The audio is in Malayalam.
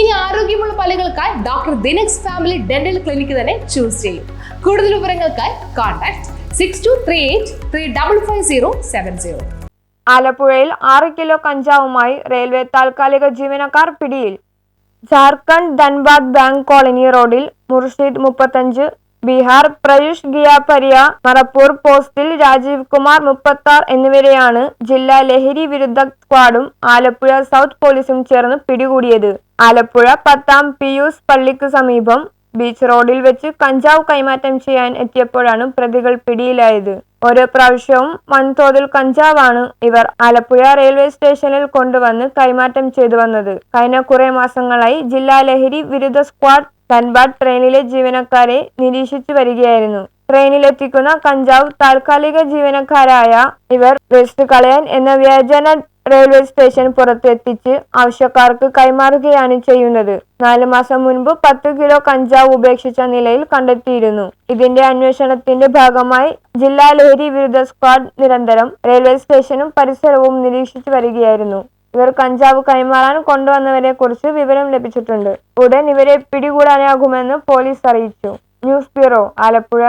ഇനി ആരോഗ്യമുള്ള പല്ലുകൾക്കായി ഡോക്ടർ ദിനക്സ് ഫാമിലി ഡെന്റൽ ക്ലിനിക്ക് തന്നെ ചൂസ് ചെയ്യും. കൂടുതൽ വിവരങ്ങൾക്കായി contact six two three eight three double five zero seven zero ആലപ്പുഴയിൽ ആറ് കിലോ കഞ്ചാവുമായി റെയിൽവേ താൽക്കാലിക ജീവനക്കാർ പിടിയിൽ. ജാർഖണ്ഡ് ധൻബാദ് ബാങ്ക് കോളനി റോഡിൽ മുർഷിദ് മുപ്പത്തഞ്ച് ബീഹാർ പ്രയുഷ് ഗിയാപരിയ മറപ്പൂർ പോസ്റ്റിൽ രാജീവ് കുമാർ മുപ്പത്താർ എന്നിവരെയാണ് ജില്ലാ ലഹരി വിരുദ്ധ സ്ക്വാഡും ആലപ്പുഴ സൗത്ത് പോലീസും ചേർന്ന് പിടികൂടിയത്. ആലപ്പുഴ പത്താം പിയൂസ് പള്ളിക്ക് സമീപം ബീച്ച് റോഡിൽ വെച്ച് കഞ്ചാവ് കൈമാറ്റം ചെയ്യാൻ എത്തിയപ്പോഴാണ് പ്രതികൾ പിടിയിലായത്. ഓരോ പ്രാവശ്യവും വൻതോതിൽ കഞ്ചാവാണ് ഇവർ ആലപ്പുഴ റെയിൽവേ സ്റ്റേഷനിൽ കൊണ്ടുവന്ന് കൈമാറ്റം ചെയ്തു വന്നത്. കഴിഞ്ഞ കുറെ മാസങ്ങളായി ജില്ലാ ലഹരി വിരുദ്ധ സ്ക്വാഡ് ധൻബാദ് ട്രെയിനിലെ ജീവനക്കാരെ നിരീക്ഷിച്ചു വരികയായിരുന്നു. ട്രെയിനിലെത്തിക്കുന്ന കഞ്ചാവ് താൽക്കാലിക ജീവനക്കാരായ ഇവർ വേസ്റ്റ് കളയാൻ എന്ന വ്യാജന റെയിൽവേ സ്റ്റേഷൻ പുറത്തെത്തിച്ച് ആവശ്യക്കാർക്ക് കൈമാറുകയാണ് ചെയ്യുന്നത്. നാല് മാസം മുൻപ് പത്ത് കിലോ കഞ്ചാവ് ഉപേക്ഷിച്ച നിലയിൽ കണ്ടെത്തിയിരുന്നു. ഇതിന്റെ അന്വേഷണത്തിന്റെ ഭാഗമായി ജില്ലാ ലഹരി വിരുദ്ധ സ്ക്വാഡ് നിരന്തരം റെയിൽവേ സ്റ്റേഷനും പരിസരവും നിരീക്ഷിച്ചു വരികയായിരുന്നു. ഇവർ കഞ്ചാവ് കൈമാറാൻ കൊണ്ടുവന്നവരെ കുറിച്ച് വിവരം ലഭിച്ചിട്ടുണ്ട്. ഉടൻ ഇവരെ പിടികൂടാനാകുമെന്ന് പോലീസ് അറിയിച്ചു. News bureau Alappuzha.